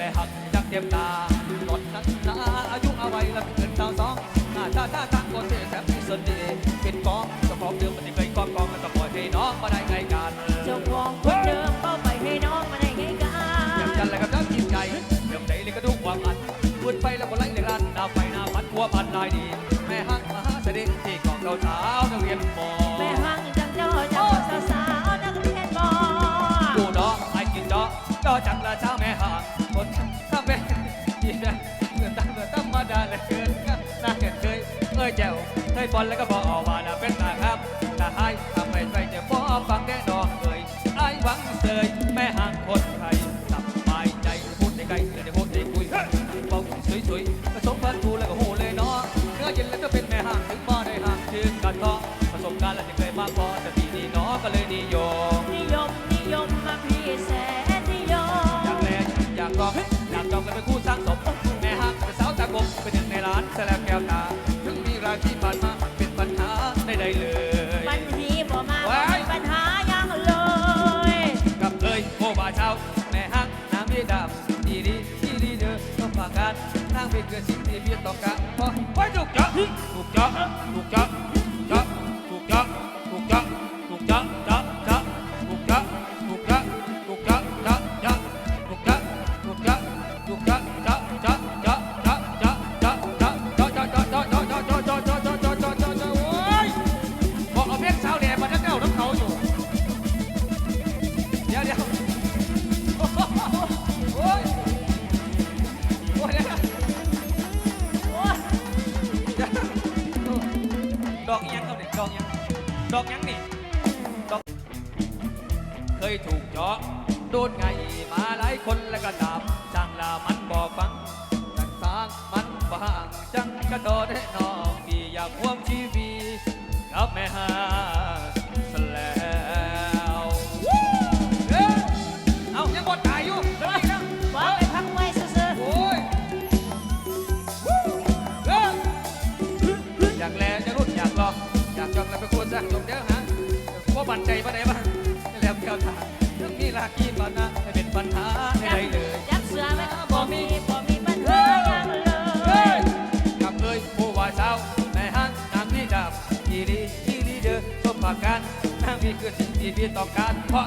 แต่หักจักเดียมตาตอนนั้นนาอายุอาวัยละเป็นสาวสองหน้าตาหน้าตาก็เสียแถมมีเสนดีเป็นกองเจ้าของเดิมมันจะไปกองกองมันก็ปล่อยให้น้องมาได้ไงกันเจ้าของคนเดิมก็ไปให้น้องมาได้ไงกันยังจันอะไรกับน้ำกินใจเดิมใดเลยก็ดูความอันพูดไปแล้วก็ไล่เลยรันดาไปหน้าพันหัวพันนายดี ยแจวเคยฟอนแล้วก็บอออกมาน่าเป็นตาครับตาให้ทำไมใจจะบอฟังแน่นอนาที่ผ่านมาเป็นปัญหาใดๆเลยปัญหาบ่มาบ่มีปัญหายังเลยกับเลยโอบาเช้าแม่ฮักน้ำมีดำบดีดีดีดีเด้อต้องผ่านการทางเป็นเกิดสิ่งที่เพียงต่อการพอไว้ถูกจ้ะถูกจ้ะถูกจ้ะ ดอกยังนี่ดอกเคยถูกเจาะโดนไงมาหลายคนแล้วก็ดับจังลามันบ่ฟังจังสางมันบังจังกระโดดให้น้องดีอยากพ่วงชีวีกับแม่หา ไปโคนสั่งลงแล้วฮะว่าบันใจปะไหนบ้างแล้วก้วตรื่องมีลากีบานะไม่เป็นปัญหาใดๆเลยยักเสือไม่ก็บ่มีบ่มีปัญหาอย่างเลยกลับเลยผู้ว่าเช้าในห้างนางนี่ดับอีรีอีรีเดอสมผักกันนางมีคือสิ่งที่พี่ต้องการเพราะ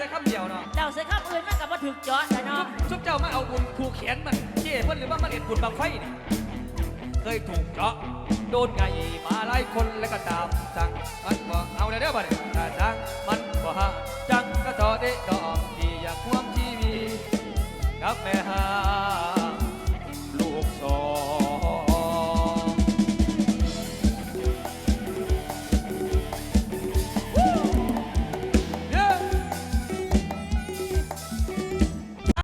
แต่ครับเดียวเนาะเจ้าใส่ข้ามอื่นมันกับมาถึกเจาะแต่เนาะชุบเจ้ามาเอาบุญผูกแขนมันเจ้เพิ่นหรือว่ามันเอ็ดบุญบางไฟนี่เคยถูกเจาะโดนไงมาหลายคนแล้วก็ตามสั่งมันบ่เอาได้เด้อบ่เนี่ยถ้าสั่งมันบ่หาจังก็ต่อได้ดอกที่อยากควมชีวิตกับแม่